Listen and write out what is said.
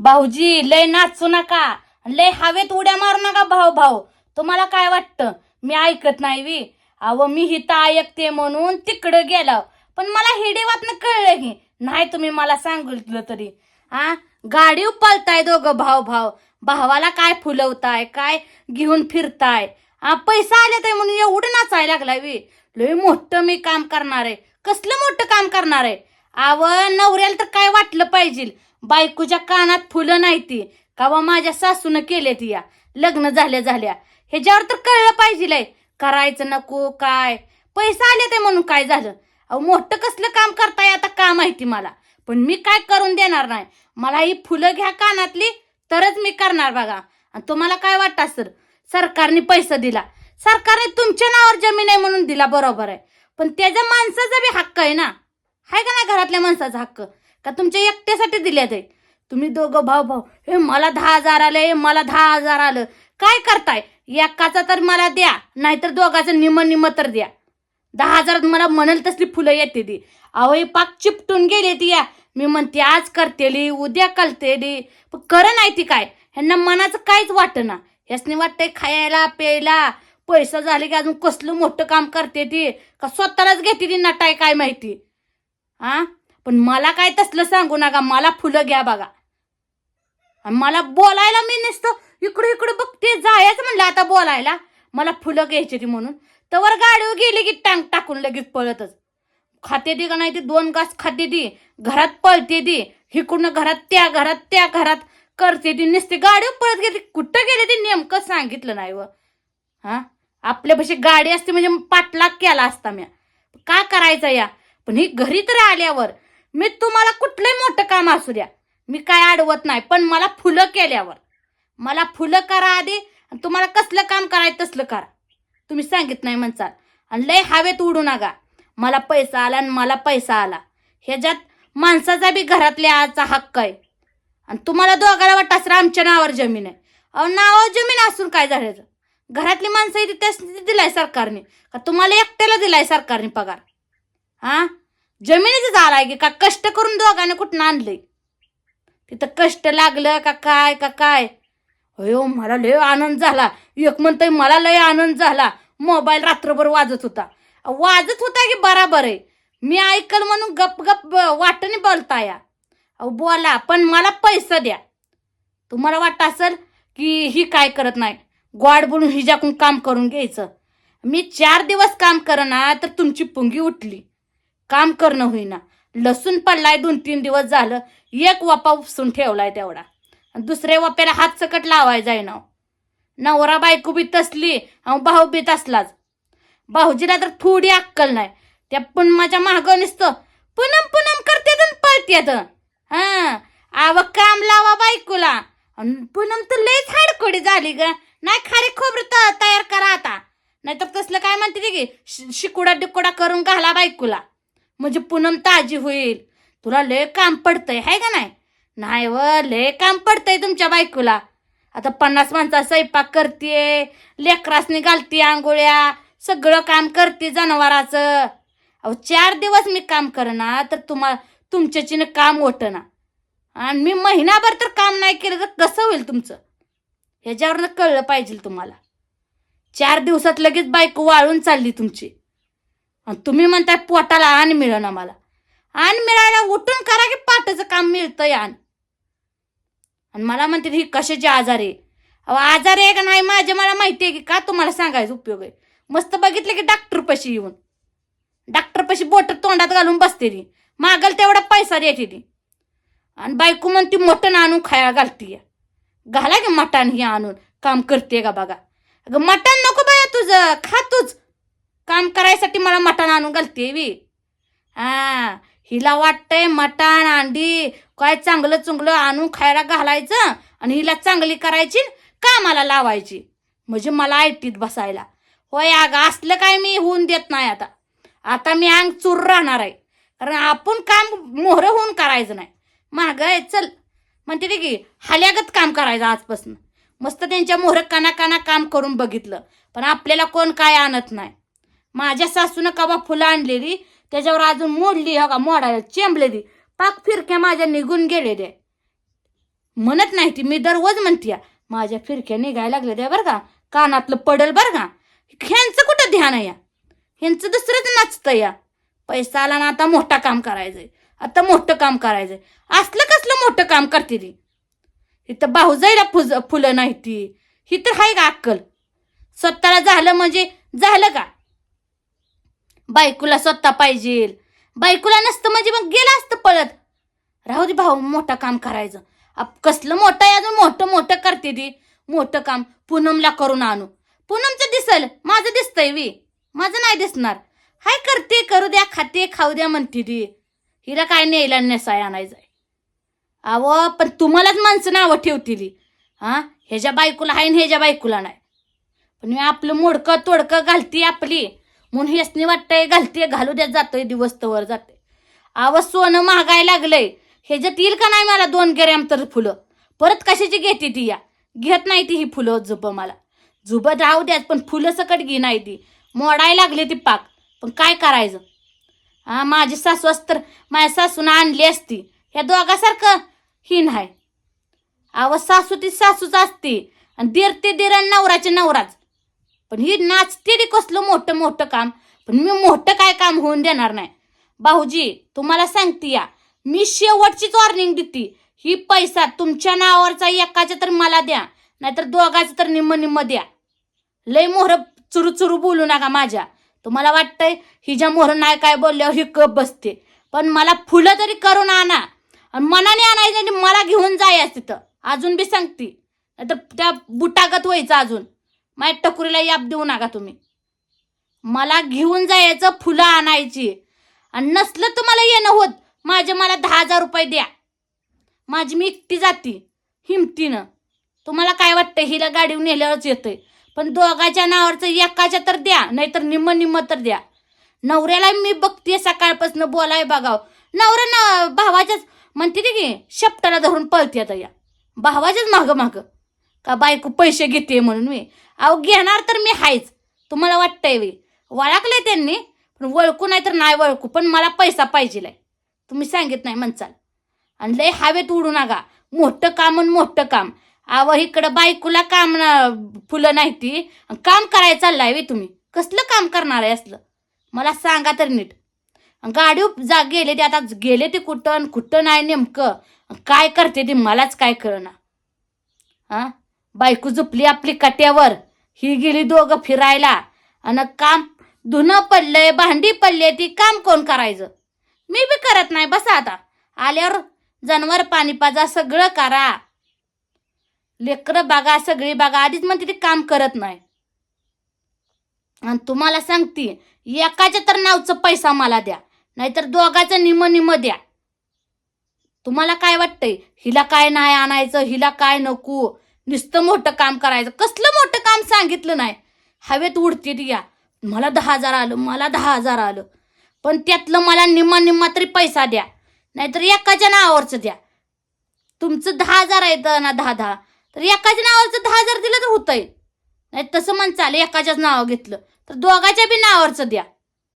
भाऊजी लय नाचू नका. लय हवेत उड्या मारू नका भाऊ भाऊ. तुम्हाला काय वाटतं? मी ऐकत नाही वी. अव मी हिथं ऐकते म्हणून तिकडं गेलं. पण मला हिडेवातनं कळलं की नाही तुम्ही मला सांगितलं तरी. आ? गाडी पळताय दोघं भाऊ भाऊ. भावाला काय फुलवताय काय घेऊन फिरताय? आ पैसा आले तर म्हणून एवढं नाचायला लागलाय वी. लय मोठं मी काम करणार. आहे कसलं मोठं काम करणार? आहे आव नवऱ्याला तर काय वाटलं पाहिजे? बायकोच्या कानात फुलं नाही ती. का बा माझ्या सासूनं केले ती या. लग्न झाल्या झाल्या. ह्याच्यावर तर कळलं पाहिजे करायचं नको काय? पैसा आले ते म्हणून काय झालं? अहो मोठं कसलं काम करताय आता का माहिती मला? पण मी काय करून देणार नाही? मला ही फुलं घ्या कानातली तरच मी करणार बघा. आणि तुम्हाला काय वाटतं सर सरकारने पैसा दिला. सरकारने तुमच्या नावावर जमीन आहे म्हणून दिला बरोबर आहे. पण त्याच्या माणसाचा बी हक्क आहे ना? आहे का नाही घरातल्या माणसाचा हक्क? का तुमच्या एकट्यासाठी दिल्यात ते तुम्ही दोघं भाऊ भाऊ हे मला दहा हजार आलं हे मला दहा हजार आलं. काय करताय? एकाचा तर मला द्या नाहीतर दोघाचं निम निम तर द्या. दहा हजार मला म्हणल तसली फुलं येते ती. अहो ही पाक चिपटून गेले ती या. मी म्हणते आज करतेली उद्या करतेली पण खरं नाही ती काय? ह्यांना मनाचं काहीच वाटना. ह्यासनी वाटतंय खायला प्यायला. पैसा झाले की अजून कसलं मोठं काम करते ती. का स्वतःलाच घेते ती नटाय काय माहिती? हा पण मला काय तसलं सांगू नका मला फुलं घ्या बघा. मला बोलायला मी नसतं. इकडे इकडे बघते जायचं म्हणलं आता बोलायला. मला फुलं घ्यायची ती म्हणून. तवर गाडीवर गेली की टांग टाकून लगेच पळतच. खाते दी का नाही ती? दोन घास खाते ती घरात पळते ती हिकडून घरात त्या घरात त्या घरात. करते ती नसते गाडीवर पळत गेली. कुठं गेले ते? नेमकं सांगितलं नाही व. हा? आपल्यापाशी गाडी असते म्हणजे पाठलाग केला असता म्या. का करायचं या? पण ही घरी तर आल्यावर मी तुम्हाला कुठलंही मोठं काम असू द्या. मी काय अडवत नाही पण मला फुलं केल्यावर. मला फुलं करा आधी आणि तुम्हाला कसलं काम करायचं तसलं करा. तुम्ही सांगित नाही म्हणसाल. आणि लय हवेत उडू नका. मला पैसा आला आणि मला पैसा आला. ह्याच्यात माणसाचा बी घरातल्या आजचा हक्क आहे. आणि तुम्हाला दोघाला वाटत असं आमच्या नावावर जमीन आहे. अहो नावावर जमीन असून काय झालं घरातली माणसं इथे त्याच दिलाय सरकारने. का तुम्हाला एकट्याला दिलाय सरकारने पगार? हां? जमिनीच झालाय की का कष्ट करून दोघांनी कुठं आणलंय? तिथं कष्ट लागलं का काय का काय? अयो मला लय आनंद झाला. एक म्हणतंय मला लय आनंद झाला. मोबाईल रात्रभर वाजत होता. वाजत होता की बराबर आहे. मी ऐकल म्हणून गप गप वाटणी बोलता या अहो बोला पण मला पैसा द्या. तुम्हाला वाटत असेल की ही काय करत नाही? गोड बोलून हिजाकून काम करून घ्यायचं. मी चार दिवस काम करणार तर तुमची पुंगी उठली. काम करणं होईना. लसूण पडलाय दोन तीन दिवस झालं एक वापा उपसून ठेवलाय तेवढा. दुसरे दुसऱ्या वाप्याला हात सकट लावाय जाय ना नवरा बायको बी तसली अहो भाऊ बी तसलाच. भाऊजीला तर थोडी अक्कल नाही. त्या पण माझ्या मागं नुसतं पुनम पुनम करते पळते पळतेत हा आव काम लावा बायकोला. पुनम तर लयच हाडकोडी झाली ग. नाही खारी खोबरं तयार करा आता. नाहीतर तसलं काय म्हणते की शिकुडा डिकुडा करून घाला बायकोला. म्हणजे पूनम ताजी होईल. तुला लय काम पडतंय हाय का नाही? नाही व लय काम पडतंय तुमच्या बायकोला. आता पन्नास माणसा स्वयंपाक करते लेकरासनी घालते आंघोळ्या सगळं काम करते जनावराचं. अहो चार दिवस मी काम करणार तर तुम्हा तुमच्याचीनं काम ना आणि मी महिनाभर तर काम नाही केलं तर कसं होईल तुमचं? ह्याच्यावरनं कळलं पाहिजे तुम्हाला. चार दिवसात लगेच बायको वाळून चालली तुमची. आणि तुम्ही म्हणताय पोटाला आण मिळणं मला. आण मिळायला उठून करा की पाटाचं काम मिळतंय आण. आणि मला म्हणते ही कशाची आजार आहे? अहो आजार आहे का नाही माझे मला माहिती आहे की का तुम्हाला सांगायचं उपयोग आहे? मस्त बघितलं की डॉक्टर पशी येऊन. डॉक्टर पशी बोट तोंडात घालून बसते ती. मागल तेवढा पैसा देते ती. आणि बायको म्हणती मटण आणून खायला घालते घाला की मटण हे आणून. काम करते का बघा. अगं मटण नको बाया तुझं. खा तूच. काम करायसाठी मला मटण आणून घालते वी हा हिला वाटतंय मटण अंडी काय चांगलं चुंगलं आणून खायला घालायचं आणि हिला चांगली करायची कामाला लावायची. म्हणजे मला ऐटीत बसायला. होय अगं असलं काय मी होऊन देत नाही आता. आता मी अंग चूर राहणार आहे. कारण आपण काम मोहरं होऊन करायचं नाही. माग आहे चल. म्हणते ते की हाल्यागत काम करायचं आजपासून. मस्त त्यांच्या मोहर काना काना काम करून बघितलं. पण आपल्याला कोण काय आणत नाही. माझ्या सासूनं कवा फुलं आणलेली त्याच्यावर अजून मोडली हो का मोडायला चेंबलेली. पाक फिरक्या माझ्या निघून गेले म्हणत नाही ती मी दररोज म्हणते माझ्या फिरक्या निघायला लागल्या द्या बरं का कानातलं पडल बरं का. ह्यांचं कुठं ध्यान आहे या? ह्यांचं दुसरंच नाचतं या. पैसा आला ना आता मोठा काम करायचंय. आता मोठं काम करायचंय. असलं कसलं मोठं काम करते ती? इथं भाऊजाईला फुज फुलं नाही ती. ही तर आहे का अक्कल? स्वतःला झालं म्हणजे झालं का? बायकोला स्वतः पाहिजे बायकोला नसतं म्हणजे मग गेलं असतं पळत. राहू दे भाऊ मोठं काम करायचं. आप कसलं मोठं आहे अजून? मोठं मोठं करते ती. मोठं काम पूनमला करून आणू. पूनमचं दिसल. माझं दिसतंय वी माझं नाही दिसणार. हाय करते करू द्या खाते खाऊ द्या म्हणते ती. हिला काय न्यायला नेसाय आणायचंय. अहो पण तुम्हालाच माणसं नावं ठेवतील हां? ह्याच्या बायकोला आहे आणि ह्याच्या बायकोला नाही. पण मी आपलं मोडकं तोडकं घालते आपली. म्हणून हेसनी वाटतंय घालते घालू द्यात जातोय दिवस तवर जाते आव सोनं महागाय लागलंय. ह्याच्यात येईल का नाही मला दोन ग्रॅम तर फुलं? परत कशाची घेते ती या? घेत नाही ती ही फुलं झुप मला. जुब राहू द्यात पण फुलं सकट घे नाही ती. मोडायला लागली ती पाक. पण काय करायचं? हा माझी सासू असत तर माझ्या सासून आणली असती. ह्या दोघासारखं ही नाही आव सासू ती सासूच असते. आणि दीर ते दीर आणि नवराचे नवराच. पण ही नाचते रे कसलं मोठं मोठं काम? पण मी मोठं काय काम होऊन देणार नाही. भाऊजी तुम्हाला सांगते या. मी शेवटचीच वॉर्निंग देते. ही पैसा तुमच्या नावावरचा एकाचा तर मला द्या. नाहीतर दोघाचं तर निम्म निम्म द्या. लय मोहर चुरू चुरू बोलू नका माझ्या. तुम्हाला वाटतंय हिच्या मोहर नाही काय बोलल्यावर ही कप बसते. पण मला फुलं तरी करून आणा. आणि मनाने आणायचं मला घेऊन जायचं तिथं. अजून बी सांगते. नाहीतर त्या बुटागत व्हायचं अजून. माझ्या टकुरीला याप देऊ नका तुम्ही. मला घेऊन जायचं फुलं आणायची. आणि नसलं तुम्हाला येणं होत. माझे मला दहा हजार रुपये द्या. माझी मी एकटी जाती हिमतीनं. तुम्हाला काय वाटतं? हिला गाडीवर नेल्यावरच येतंय. पण दोघाच्या नावावरचं एकाच्या तर द्या नाहीतर निम्म निम्म तर द्या. नवऱ्याला मी बघते सकाळपासून बोलाय बघाव. नवरा ना भावाच्याच म्हणते की शेपटाला धरून पळते आता या. भावाच्याच मागं मागं. का बायको पैसे घेते म्हणून मी. अहो घेणार तर मी हायच. तुम्हाला वाटतंय वे वळखले त्यांनी पण वळखू नाही तर नाही वळखू पण मला पैसा पाहिजे तुम्ही सांगित नाही म्हणचाल. आणि लय हवेत उडू नका. मोठं काम आणि मोठं काम. अव इकडं बायकोला काम ना- फुलं नाही ती. काम करायला चाललाय वे तुम्ही. कसलं काम करणार आहे असलं? मला सांगा तर नीट. गाडी जा गेले ते आता. गेले ते कुठं आणि कुठं नाही नेमकं. काय करते ते मलाच काय कळना. हां? बायको झोपली आपली कट्यावर. ही गेली दोघं फिरायला. आणि काम धुणं पडलंय भांडी पडली ती काम कोण करायचं? मी बी करत नाही बसा आता. आल्यावर जनावर पाणी पाजा सगळं करा. लेकरं बघा सगळी बघा आधीच म्हणते ती काम करत नाही. आणि तुम्हाला सांगते एकाच्या तर नावचं पैसा मला द्या नाहीतर दोघाचं निम निम द्या. तुम्हाला काय वाटतंय? हिला काय नाही आणायचं हिला काय नको? नुसतं मोठं काम करायचं. कसलं मोठं काम सांगितलं नाही. हवेत उडते या. मला दहा हजार आलं मला दहा हजार आलं. पण त्यातलं मला निम्मा निम्मा तरी पैसा द्या. नाहीतर एकाच्या नावावरचं द्या. तुमचं दहा हजार आहे तर ना दहा दहा. तर एकाच्या नावावरचं दहा हजार दिलं तर होतंय. नाही तसं म्हण चालेल एकाच्याच नाव घेतलं. तर दोघाच्या बी नावावरचं द्या.